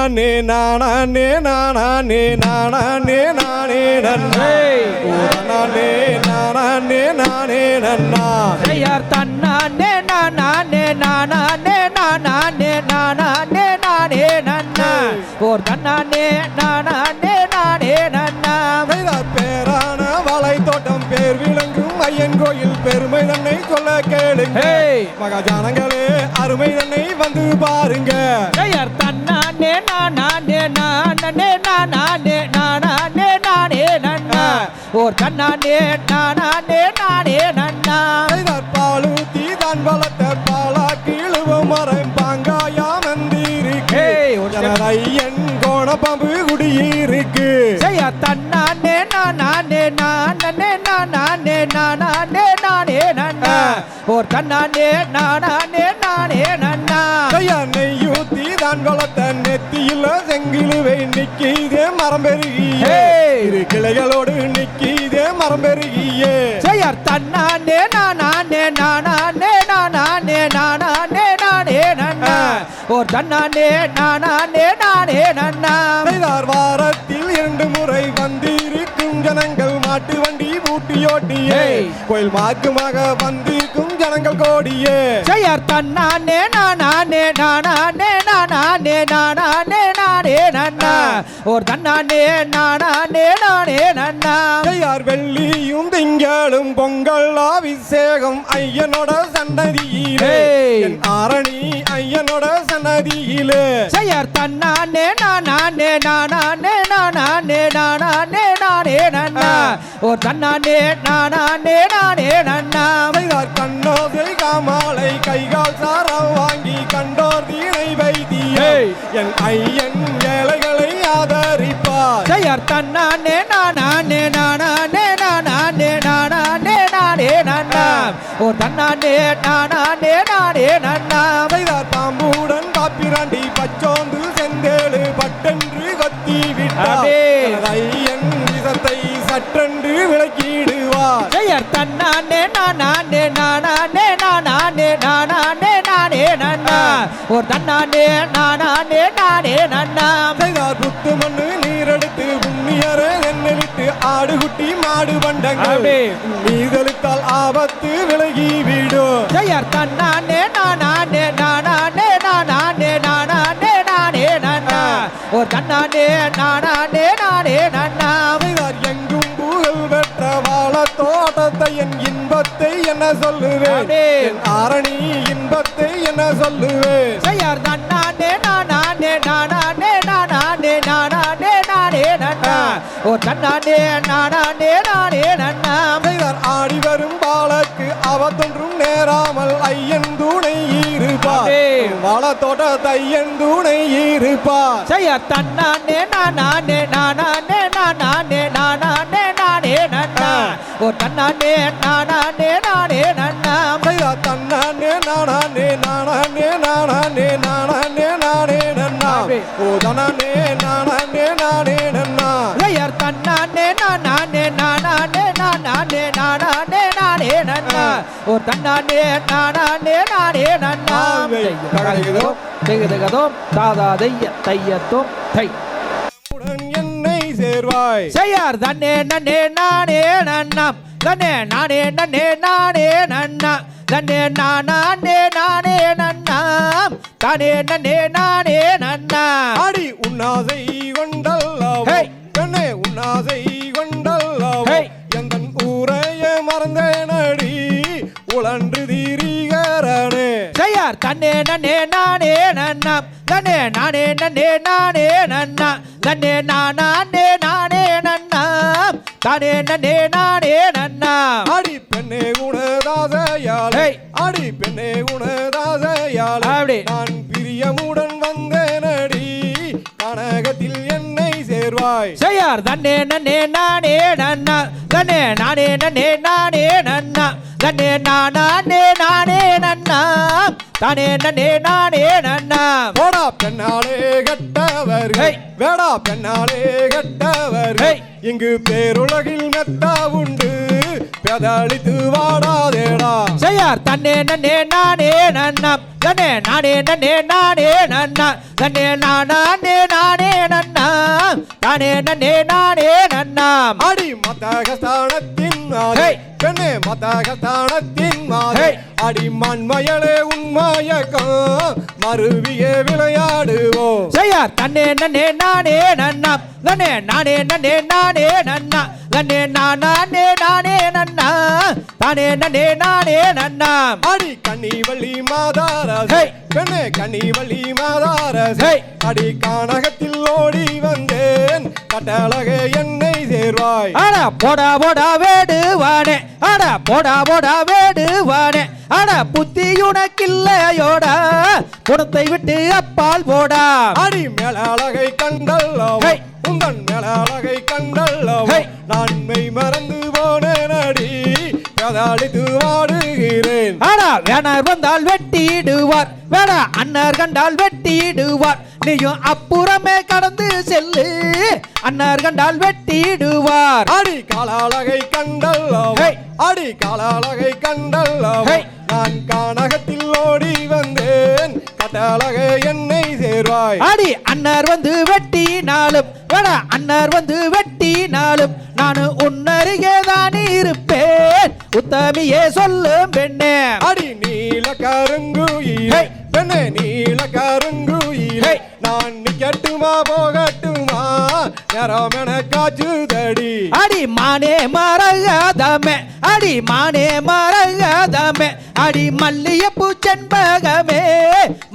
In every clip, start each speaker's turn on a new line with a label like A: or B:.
A: நானே நானே நானே நானே நானே நன்னா. நானே நானே நானே நன்னா.
B: ஐயார் தன்னானே நானே நானே நானே நானே நானே நன்னா. ஓர் தன்னானே நானே நானே நன்னா.
A: பேரான வாழை தோட்டம் பேர் விளங்கும் ஐயன் கோயில் பெருமை தன்னை சொல்ல கேளுங்க. மகாஜானங்களே அருமை தன்னை வந்து பாருங்க.
B: ஐயார் தன்னானே நானே நானே நானே நானே நானே நன்னா. ஓர் தன்னானே நானே நானே நன்னா.
A: கைதார் பாலூத்தி தான் வளர்த்த பாலாக்கு இழுவ மரம் பாங்காயா வந்திருக்கு ஐயன் கோணப்பாம்பு குடியிருக்கு.
B: ஜெயா தன்னானே நானே நானே நானே நானே நானே நன்னா. ஓர் தன்னானே நானே நானே
A: கையா தான் வளர்த்த நெத்தியில செங்கிழுவை நிக்கிதே மரம் பெருகியே. இரு கிளைகளோடு நிக்கிதே மரம் பெருகியே.
B: ஜெயர் தன்னானே நானே நானே நானே நானே நானே நன்னா. ஓர் தன்னானே நானே நானே நன்னா.
A: பூட்டியோட்டியே
B: ஹேய்.
A: கோயில் மார்க்கமாக வந்திருக்கும் ஜனங்கள் கோடியே
B: ஜெயர் தன்னானே நானே நானே நானே நானே நானே நன்னா ஓர் தன்னானே நானே நானே நன்னா
A: கையார் வெள்ளியும் திங்களும் பொங்கல் அபிஷேகம் ஐயனோட சன்னதியிலே ஆரணி ஐயனோட சன்னதியிலே
B: ஜெயர் தன்னானே நானே நானே நானே நானே நானே நன்னா. ஓர் தன்னானே நானே நானே நன்னா.
A: கைதார் கண்ணோதை காமாலை கைகால் சாரம் வாங்கி கண்டோர் தீனை வைத்தியம்
B: ஹேய்.
A: என் ஐயன் ஏழைகளை ஆதரிப்பார்.
B: ஜெயர் தன்னானே நானே நானே நானே நானே நானே நன்னா. ஓர் தன்னானே நானே நானே நன்னா.
A: பாம்புடன் காப்பிராண்டி பச்சோந்து செந்தேழு பட்டென்று கொத்தி சற்றென்று விளக்கிடுவார்
B: ஜெயர் தன்னானே நானே நானே நானே நானே நானே நன்னா ஓர் தன்னானே நானே நானே நன்னா
A: செய்தார் புத்து மண்ணு நீரெடுத்து புண்ணியரே என்னை ஆடுகுட்டி மாடு பண்டங்கள் நீதலுத்தால் ஆபத்து விலகி விடும்
B: ஜெயர் தன்னானே நானே நானே நன்னா ஓர் தன்னானே நானே நானே நன்னா
A: கைதார் எங்கும் புகழ் பெற்ற வாழ தோட்டத்தை என் இன்பத்தை என்ன சொல்லுவேன்? ஆரணி இன்பத்தை என்ன சொல்லுவேன்?
B: ஜெயர் தன்னானே நானே நானே நானே நானே நானே நன்னா. ஓர் தன்னானே நானே நானே நன்னா
A: கைதார் ஆடி வரும் அவத்தொன்றும் நேராமல் ஐயன் துணை இருப்பார் தோட்டத்தை ஐயன் துணை இருப்பார்
B: ஜெயர் தன்னானே நானே நானே நானே நானே நானே நன்னா. ஓர் தன்னானே நானே நானே நன்னா.
A: தன்னானே நானானே நானானே நானானே நானானே நானே நன்னா. ஓ தனானே நன்னா
B: ஓர் தன்னானே நானே நானே நன்னா
A: ஆவை.
B: தகதோ தகதோ தாதா தைய தையத்தோ தை.
A: என்னை சேர்வாய்.
B: செய்யார் தன்னே நன்னே நானே நன்னாம். தன்னே நானே நன்னே நானே நன்னா தன்னே நானே நானே நன்னாம். தானே நன்னே நானே நன்னா
A: அடி உன்னாசை கொண்டல்லவோ. பெண்ணே உன்னாசை கொண்டல்லவோ. எந்தன் ஊரைய மறந்தேனடி. உழன்று தீரிகரணே
B: செய்யார் தன்னே நன்னே நானே நன்னாம் தன்னே நானே நன்னே நானே நன்னா. தன்னே நானே நானே நன்னாம் தானே நன்னே நானே நன்னாம்
A: அடி பெண்ணே குணதாசையாள்
B: ஹே.
A: அடி பெண்ணே குணதாசையாள்
B: அப்படி.
A: நான்
B: செய்யார் தன்னே நன்னே நானே நன்னா. தன்னே நானே நன்னே நானே நன்னா. தன்னே நானே நானே நன்னா. தானே நன்னே நானே நன்னா.
A: போடா பெண்ணாலே கட்டவர். வேடா பெண்ணாலே கட்டவர். இங்கு பேருலகில் மெத்தா உண்டு. பெதளித்து வாடாதேடா.
B: செய்யார் தன்னே நன்னே நானே நன்னம் தன்னே நானே நன்னே நானே நன்னா. தன்னே நானே நானே நன்னா. தானே நன்னே நானே நன்னாம்
A: அடி மத்தகஸ்தானத்தின்! பெண்ணே மத்தகஸ்தானத்தின் மாதே
B: ஹே!
A: அடி மண்மயலே உண்மயக்கம் மருவியே விளையாடுவோம்.
B: செய்யார் தன்னே நன்னே நானே நன்னாம் தன்னே நானே நன்னே நானே நன்னா. தன்னே நானே நானே நன்னா. தானே நன்னே நானே நன்னாம்
A: அடி கன்னிவள்ளி மாதாரஸ்
B: ஹே!
A: பெண்ணே கன்னிவள்ளி மாதாரஸ்
B: ஹே!
A: அடி கானகத்தில் ஓடி வந்தேன். கட்டழகே என்னை சேர்வாய்
B: அட போடா போடா வேடுவானே. அட போடா போடா வேடுவானே. அட புத்தி உனக்கில்லையோடா. குணத்தை விட்டு அப்பால் போடா.
A: அடி மேல அழகை கண்டல்லவோ! உந்தன் மேல அழகை கண்டல்லவோ! நான் மெய் மறந்து போனேன் அடி கதாளித்து வாடுகிறேன்
B: அட வேணார் வந்தால் வெட்டிடுவார். வேணா அண்ணர் கண்டால் வெட்டிடுவார். நீயும் அப்புறமே கடந்து செல்லு. அண்ணர் கண்டால் வெட்டிடுவார்.
A: அடி காலாளகை கண்டல்லவோ! அடி காலாளகை கண்டல்லவோ! நான் கானகத்தில் ஓடி வந்தேன். கட்டழகை என்னை சேர்வாய்.
B: அடி அண்ணர் வந்து வெட்டினாலும். வேணா அண்ணர் வந்து வெட்டினாலும். நான் உன்னருகே தான் இருப்பேன். உத்தமியே சொல்லும் பெண்ணே.
A: அடி நீல கருங்குயிலே! பெண்ணே நீல கருங்குயிலே! நான் நிக்கட்டுமா போகட்டுமா? நேரம் என காச்சுதடி
B: அடி மானே மரகதமே அடி மானே மரகதமே அடி மல்லியப்பூ செண்பகமே.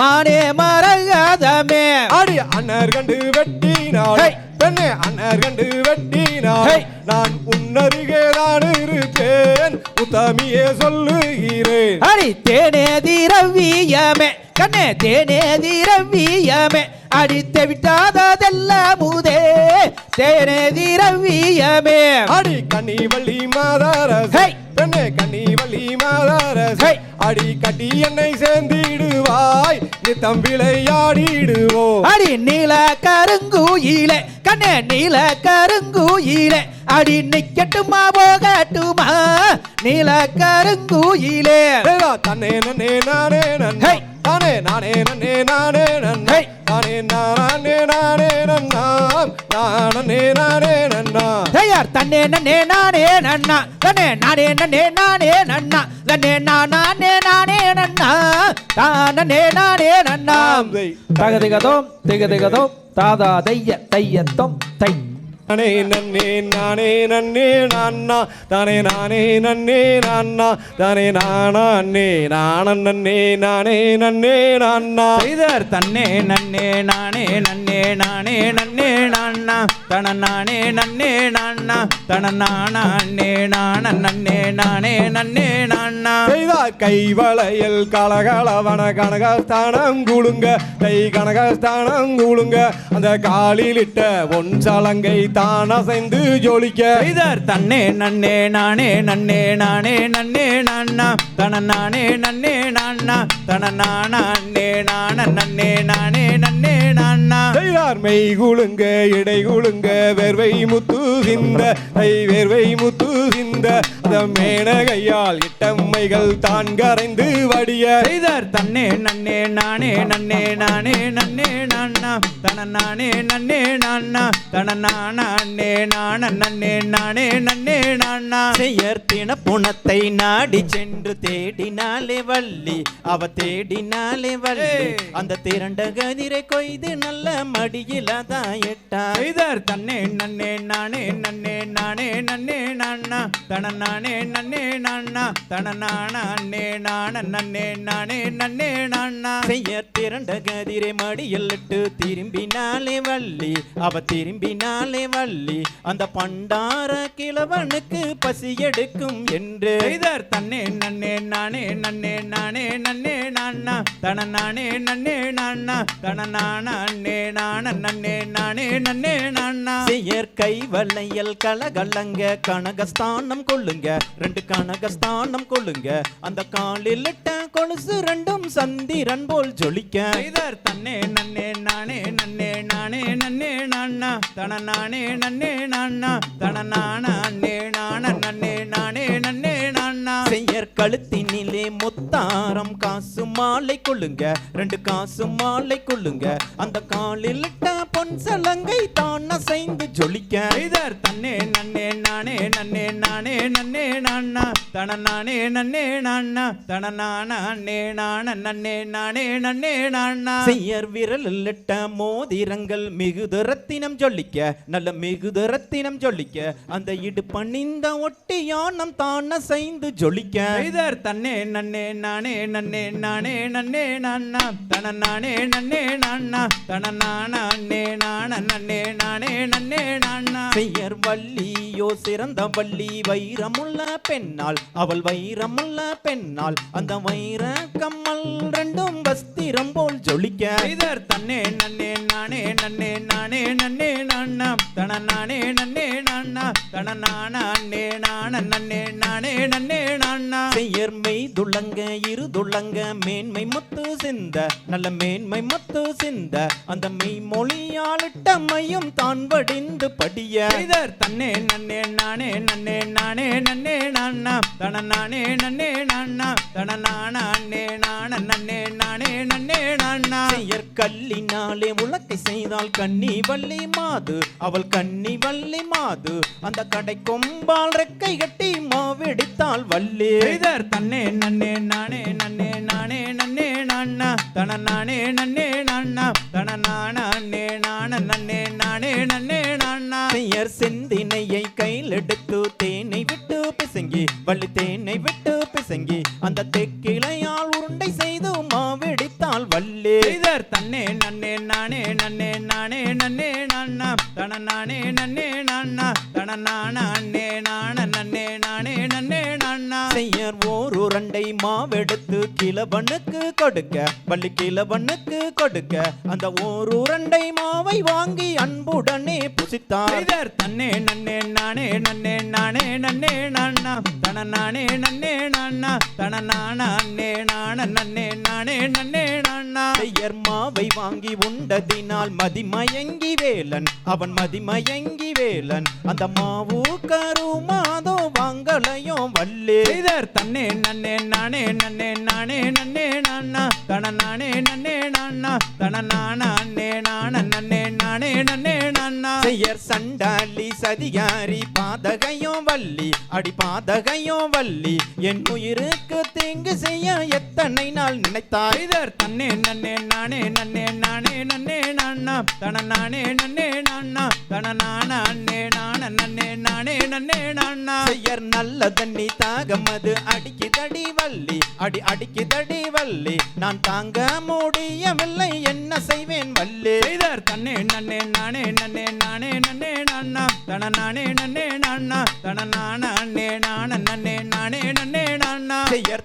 B: மானே மரகதமே
A: அடி அண்ணர் கண்டு வெட்டினாள்! பெண்ணே அண்ணர் கண்டு வெட்டினாள்! நான் உன்னருகே தான் இருப்பேன் உத்தமியே சொல்லுகிறேன்
B: அடி தேனே திரவியமே கண்ணே தேனே திரவியமே அடி தெவிட்டாததெல்லாம் மூதே தேனே திரவியமே
A: அடி கன்னிவள்ளி மாதாரஸ்
B: ஹே!
A: பெண்ணே கன்னிவள்ளி மாதாரஸ்
B: ஹே!
A: அடி கட்டி என்னை சேர்ந்திடுவாய் நித்தம் விளையாடிடுவோம்
B: அடி நீல கருங்குயிலே கண்ணே நீல கருங்குயிலே அடி நிக்கட்டுமா போகட்டுமா? நீல கருங்குயிலே
A: தன்னே நன்னே நானே நன்னா! தானே நானே நன்னே நானே நன்னா! தானே நானே நானே நன்னா நானே நானே நன்னா
B: தயார் தன்னே நன்னே நானே நன்னா தன்னே நானே நன்னே நானே நன்னா தன்னே நானே நானே நன்னா தானே நானே நன்னா
A: ஆந்தை.
B: தகதிகதோம் திகதிகதோம் தாதா தைய தையத்தோம் தை
A: நானே நன்னே நானே நன்னே நானா தானே நானே நன்னே நானா தானே நானே நான நன்னே நானே நன்னே நானா
C: செய்தர் தன்னே நன்னே நானே நன்னே நானே நன்னே நானா தன நானே நன்னே நானா தன நானே நான நன்னே நானே நன்னே நானா
A: செய்தார் கைவளையல் கலகலவன கனகஸ்தானம் குழுங்க தை கனகஸ்தானம் குழுங்க அந்த காலிலிட்ட பொன் சலங்கை தான் அசைந்து ஜோலிக்க.
C: செய்தர் தன்னே நன்னே நானே நன்னே நானே நன்னே நானா தன நானே நன்னே. நானா தன நானே நான நன்னே நானே நன்னே
A: செய்தார் மெய் குழுங்க இடை குழுங்க வேர்வை முத்து சிந்த தை வேர்வை முத்து சிந்த அந்த மேனகையால் இட்டம்மைகள் தான் கரைந்து வடிய.
C: செய்தர் தன்னே நன்னே நானே நன்னே நானே நன்னே நானா தன நானே நன்னே நானா தன நானே நான நன்னே நானே நன்னே நானா செய்யர் தின புணத்தை நாடி சென்று தேடினாலே வள்ளி. அவ தேடினாலே வள்ளி. அந்த திரண்ட கதிரை கொய்து நல்ல மடியில தான் எட்டா. செய்தர் தன்னே நன்னே நானே நன்னே நானே நன்னே நானா தன நானே நன்னே நானா தன நானே நான நன்னே நானே நன்னே நானா செய்யர் திரண்ட கதிரை மடியில் இட்டு திரும்பினாலே வள்ளி. அவ திரும்பினாலே வள்ளி. அந்த பண்டார கிழவனுக்கு பசி எடுக்கும் என்று. செய்தர் தன்னே நன்னே நானே நன்னே நானே நன்னே நானா தன நானே நன்னே நானா தன நானே நான நன்னே நானே நன்னே நானா? செய்யர் கை வளையல் கலகலங்க கனகஸ்தானம் கொள்ளுங்க. ரெண்டு கனகஸ்தானம் கொள்ளுங்க. அந்த காலில் இட்ட கொலுசு ரெண்டும் சந்திரன் போல் ஜொலிக்க. செய்தர் தன்னே நன்னே நானே நன்னே நானே நன்னே நானா? தன நானே நன்னே நானா? தன நானே நான? நன்னே நானே நன்னே நானா செய்யர் கழுத்தினிலே முத்தாரம் காசு மாலை கொள்ளுங்க. ரெண்டு காசு மாலை கொள்ளுங்க. அந்த காலில் பொன் சலங்கை தான் அசைந்து ஜொலிக்க. இதர் தன்னே நன்னே நானே நன்னே நானே நன்னே நானா. தன நானே நன்னே நானா. தன நானா அண்ணே நான நன்னே நானே நன்னே நானா. செய்யர் விரலில் இட்ட மோதிரங்கள் மிகுத ரத்தினம் ஜொலிக்க. நல்ல மிகுத ரத்தினம் ஜொலிக்க. அந்த இடுப்பணிந்த ஒட்டியானம் தான் அசைந்து ஜொலிக்க. இதர் தன்னே நன்னே நானே நன்னே நானே நன்னே நானா தன நானே நன்னே நானா தன நானா அண்ணே நான நன்னே நானே நன்னே நானா செய்யர் வள்ளியோ சிறந்த வள்ளி வைரமுள்ள பெண்ணாள். அவள் வைரமுள்ள பெண்ணாள் அந்த வைர கம்மல் ரெண்டும் வஸ்திரம் போல் ஜொலிக்க. இதர் தன்னே நன்னே நானே நன்னே நானே நன்னே நானா தன நானே நன்னே நானா தன நானா அண்ணே நான நன்னே நானே நன்னே நானா செய்யர் மெய் துள்ளங்க இரு துள்ளங்க மேன்மை முத்து சிந்த நல்ல மேன்மை முத்து சிந்த அந்த மெய் மொழியாலிட்ட மையும் தான் வடிந்து படிய. இதர் தன்னே நன்னே நானே நன்னே நானே நன்னே நானா தன நானே நன்னே நானா தன நானா அண்ணே நான நன்னே நானே நன்னே நானா செய்யர் கல்லினாலே உலக்கை செய்தால் கன்னி வள்ளி மாது அவள் கன்னி வள்ளி மாது. அந்த கடை கொம்பால் ரெக்கை கட்டி மாவிடித்தால் வள்ளி. இதர் தன்னே நன்னே நானே நன்னே நானே நன்னே நானா தன நானே நன்னே நானா தன நானா அண்ணே நான. நன்னே நானே நன்னே நானா செய்யர் செந்தினையை கையில் எடுத்து தேனை விட்டு பிசங்கி வள்ளி தேனை விட்டு பிசங்கி அந்த தெக்கிளையால் உருண்டை செய்து மாவிடித்தால் வள்ளி. இதர் தன்னே நன்னே நானே நன்னே நானே நன்னே நானா தன நானே நன்னே நானா தன நானா நான. நன்னே நானே நானா செய்யர் ஓர் உருண்டை மாவெடுத்து கிழவனுக்கு கொடுக்க வள்ளி கிழவனுக்கு கொடுக்க. அந்த ஓர் உருண்டை மாவை வாங்கி அன்புடனே புசித்தார். இதர் தன்னே நன்னே நானே நன்னே நானே நன்னே நானா. தன நானே நன்னே நானா. தன நானா அண்ணே நான. நன்னே நானே நன்னே நானா. செய்யர் மாவை வாங்கி உண்டதினால் மதிமயங்கி வேலன். அவன் மதிமயங்கி வேலன். அந்த மாவு கருமாதோ வாங்கலையோ வல்லே இதர் தன்னே நன்னே நானே நன்னே நானே நன்னே நானா. தன நானே நன்னே நானா. தன நானா அண்ணே நான. நன்னே நானே நன்னே நானா. செய்யர் சண்டாளி சதிகாரி பாதகையும் வள்ளி அடி பாதகையும் வள்ளி என் உயிருக்கு தீங்கு செய்ய எத்தனை நாள் நினைத்தார் இதர் தன்னே நன்னே நானே நன்னே நானே நன்னே நானா. தன நானே நன்னே நானா. தன நானா அண்ணே நான. நன்னே நானே நன்னே நானா. செய்யர் நல்ல தண்ணி அடிக்கு அடிக்குதடி வள்ளி அடி அடிக்குதடி வள்ளி. நான் தாங்க முடியவில்லை என்ன செய்வேன் வள்ளி? இதர் தன்னே நன்னே நானே நன்னே நானே நன்னே நானா தன நானே நன்னே நானா தன நானா நான நானே நானா.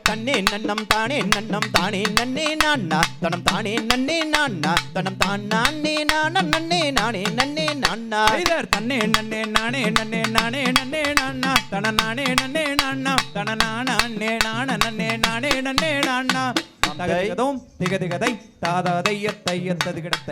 C: தன்னே நன்னம் தானே நன்னம் தானே நன்னே நானா தனம் தானே நன்னே நானா தனம் தான் நானே நான நன்னே நானே நன்னே நானா இதர் தன்னே நன்னே நானே நன்னே நானே நன்னே நானா தன நானே நன்னே நானா தன நானா நான. நன்னே நானே நன்னே நானா தகதிகதோம் திகதிகதை தாதாதைய தையத்தது கிடத்தை.